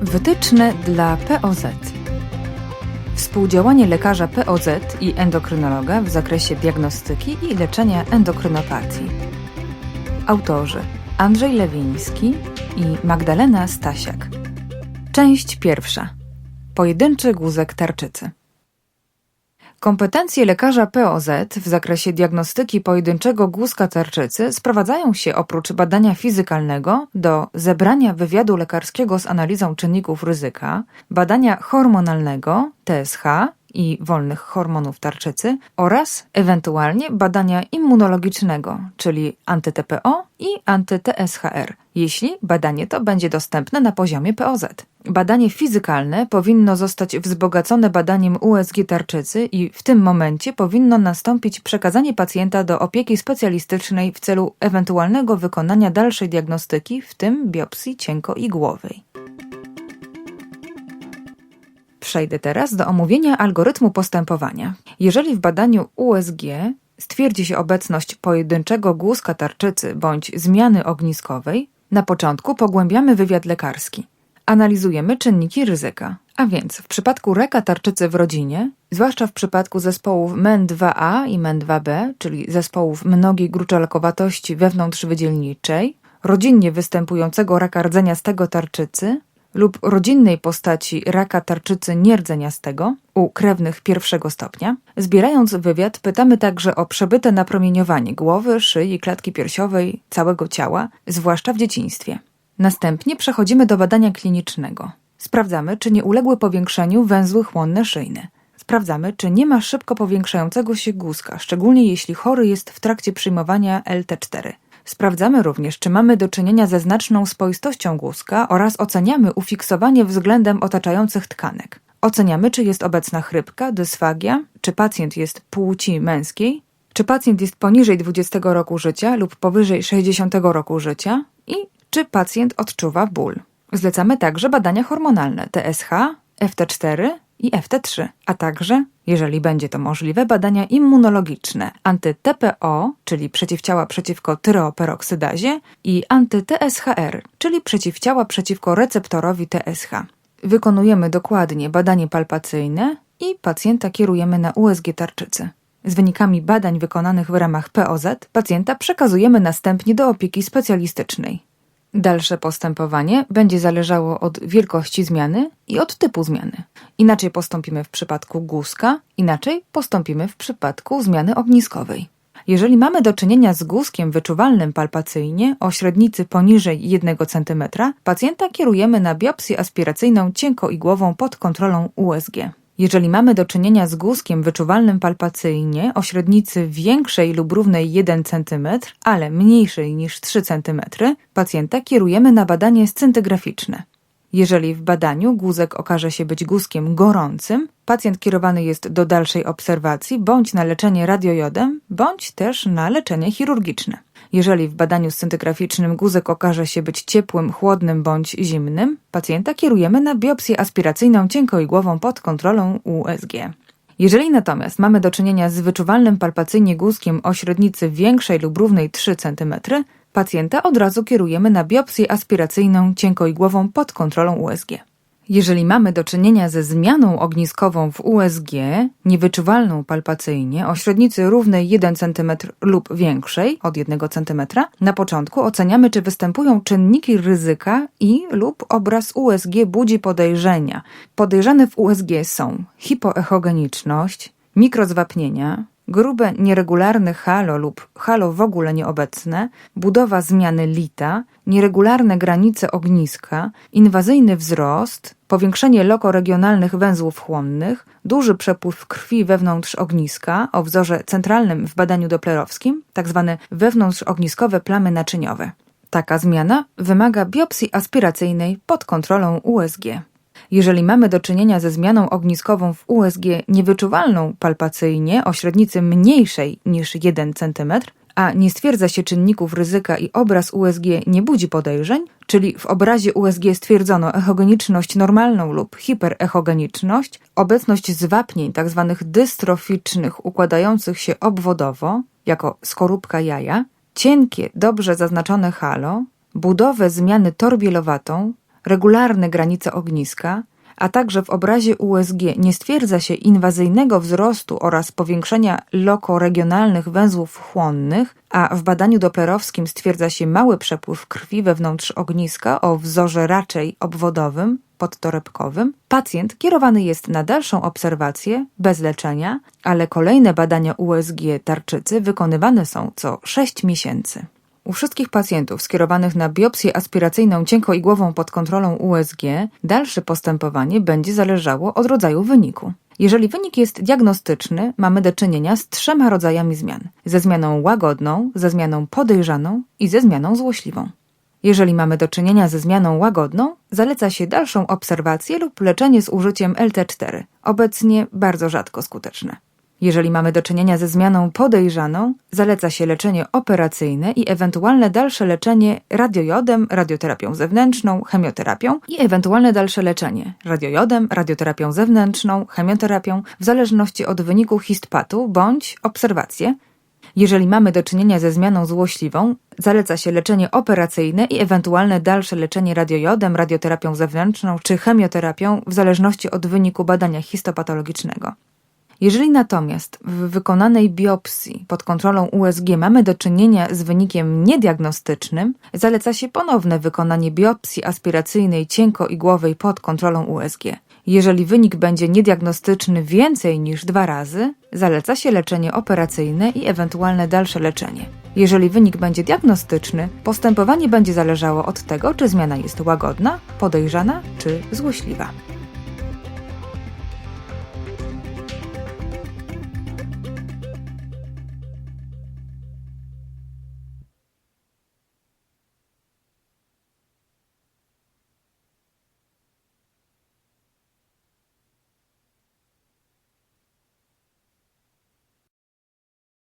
Wytyczne dla POZ. Współdziałanie lekarza POZ i endokrynologa w zakresie diagnostyki i leczenia endokrynopatii. Autorzy Andrzej Lewiński i Magdalena Stasiak. Część pierwsza. Pojedynczy guzek tarczycy. Kompetencje lekarza POZ w zakresie diagnostyki pojedynczego guzka tarczycy sprowadzają się oprócz badania fizykalnego do zebrania wywiadu lekarskiego z analizą czynników ryzyka, badania hormonalnego TSH i wolnych hormonów tarczycy oraz ewentualnie badania immunologicznego, czyli anty-TPO i anty-TSHR, jeśli badanie to będzie dostępne na poziomie POZ. Badanie fizykalne powinno zostać wzbogacone badaniem USG tarczycy i w tym momencie powinno nastąpić przekazanie pacjenta do opieki specjalistycznej w celu ewentualnego wykonania dalszej diagnostyki, w tym biopsji cienko-igłowej. Przejdę teraz do omówienia algorytmu postępowania. Jeżeli w badaniu USG stwierdzi się obecność pojedynczego głuska tarczycy bądź zmiany ogniskowej, na początku pogłębiamy wywiad lekarski. Analizujemy czynniki ryzyka. A więc w przypadku raka tarczycy w rodzinie, zwłaszcza w przypadku zespołów MEN2A i MEN2B, czyli zespołów mnogiej gruczołakowatości wewnątrzwydzielniczej, rodzinnie występującego raka rdzeniastego tarczycy lub rodzinnej postaci raka tarczycy nierdzeniastego u krewnych pierwszego stopnia. Zbierając wywiad, pytamy także o przebyte napromieniowanie głowy, szyi, klatki piersiowej, całego ciała, zwłaszcza w dzieciństwie. Następnie przechodzimy do badania klinicznego. Sprawdzamy, czy nie uległy powiększeniu węzły chłonne szyjne. Sprawdzamy, czy nie ma szybko powiększającego się guzka, szczególnie jeśli chory jest w trakcie przyjmowania LT4. Sprawdzamy również, czy mamy do czynienia ze znaczną spoistością guzka oraz oceniamy ufiksowanie względem otaczających tkanek. Oceniamy, czy jest obecna chrypka, dysfagia, czy pacjent jest płci męskiej, czy pacjent jest poniżej 20 roku życia lub powyżej 60 roku życia i czy pacjent odczuwa ból. Zlecamy także badania hormonalne TSH, FT4 i FT3, a także, jeżeli będzie to możliwe, badania immunologiczne anty-TPO, czyli przeciwciała przeciwko tyreoperoksydazie i anty-TSHR, czyli przeciwciała przeciwko receptorowi TSH. Wykonujemy dokładnie badanie palpacyjne i pacjenta kierujemy na USG tarczycy. Z wynikami badań wykonanych w ramach POZ pacjenta przekazujemy następnie do opieki specjalistycznej. Dalsze postępowanie będzie zależało od wielkości zmiany i od typu zmiany. Inaczej postąpimy w przypadku guzka, inaczej postąpimy w przypadku zmiany ogniskowej. Jeżeli mamy do czynienia z guzkiem wyczuwalnym palpacyjnie o średnicy poniżej 1 cm, pacjenta kierujemy na biopsję aspiracyjną cienkoigłową pod kontrolą USG. Jeżeli mamy do czynienia z guzkiem wyczuwalnym palpacyjnie o średnicy większej lub równej 1 cm, ale mniejszej niż 3 cm, pacjenta kierujemy na badanie scyntygraficzne. Jeżeli w badaniu guzek okaże się być guzkiem gorącym, pacjent kierowany jest do dalszej obserwacji bądź na leczenie radiojodem, bądź też na leczenie chirurgiczne. Jeżeli w badaniu scyntygraficznym guzek okaże się być ciepłym, chłodnym bądź zimnym, pacjenta kierujemy na biopsję aspiracyjną cienkoigłową pod kontrolą USG. Jeżeli natomiast mamy do czynienia z wyczuwalnym palpacyjnie guzkiem o średnicy większej lub równej 3 cm, pacjenta od razu kierujemy na biopsję aspiracyjną cienkoigłową pod kontrolą USG. Jeżeli mamy do czynienia ze zmianą ogniskową w USG, niewyczuwalną palpacyjnie, o średnicy równej 1 cm lub większej od 1 cm, na początku oceniamy, czy występują czynniki ryzyka i lub obraz USG budzi podejrzenia. Podejrzane w USG są hipoechogeniczność, mikrozwapnienia, grube nieregularne halo lub halo w ogóle nieobecne, budowa zmiany lita, nieregularne granice ogniska, inwazyjny wzrost, powiększenie lokoregionalnych węzłów chłonnych, duży przepływ krwi wewnątrz ogniska o wzorze centralnym w badaniu doplerowskim, tzw. Tak wewnątrzogniskowe plamy naczyniowe. Taka zmiana wymaga biopsji aspiracyjnej pod kontrolą USG. Jeżeli mamy do czynienia ze zmianą ogniskową w USG niewyczuwalną palpacyjnie o średnicy mniejszej niż 1 cm, a nie stwierdza się czynników ryzyka i obraz USG nie budzi podejrzeń, czyli w obrazie USG stwierdzono echogeniczność normalną lub hiperechogeniczność, obecność zwapnień tzw. Tak dystroficznych układających się obwodowo, jako skorupka jaja, cienkie, dobrze zaznaczone halo, budowę zmiany torbielowatą, regularne granice ogniska, a także w obrazie USG nie stwierdza się inwazyjnego wzrostu oraz powiększenia lokoregionalnych węzłów chłonnych, a w badaniu doplerowskim stwierdza się mały przepływ krwi wewnątrz ogniska o wzorze raczej obwodowym, podtorebkowym, pacjent kierowany jest na dalszą obserwację bez leczenia, ale kolejne badania USG tarczycy wykonywane są co 6 miesięcy. U wszystkich pacjentów skierowanych na biopsję aspiracyjną cienkoigłową pod kontrolą USG dalsze postępowanie będzie zależało od rodzaju wyniku. Jeżeli wynik jest diagnostyczny, mamy do czynienia z trzema rodzajami zmian: ze zmianą łagodną, ze zmianą podejrzaną i ze zmianą złośliwą. Jeżeli mamy do czynienia ze zmianą łagodną, zaleca się dalszą obserwację lub leczenie z użyciem LT4, obecnie bardzo rzadko skuteczne. Jeżeli mamy do czynienia ze zmianą podejrzaną, zaleca się leczenie operacyjne i ewentualne dalsze leczenie radiojodem, radioterapią zewnętrzną, chemioterapią i ewentualne dalsze leczenie radiojodem, radioterapią zewnętrzną, chemioterapią w zależności od wyniku histpatu bądź obserwacje. Jeżeli mamy do czynienia ze zmianą złośliwą, zaleca się leczenie operacyjne i ewentualne dalsze leczenie radiojodem, radioterapią zewnętrzną czy chemioterapią w zależności od wyniku badania histopatologicznego. Jeżeli natomiast w wykonanej biopsji pod kontrolą USG mamy do czynienia z wynikiem niediagnostycznym, zaleca się ponowne wykonanie biopsji aspiracyjnej cienkoigłowej pod kontrolą USG. Jeżeli wynik będzie niediagnostyczny więcej niż dwa razy, zaleca się leczenie operacyjne i ewentualne dalsze leczenie. Jeżeli wynik będzie diagnostyczny, postępowanie będzie zależało od tego, czy zmiana jest łagodna, podejrzana czy złośliwa.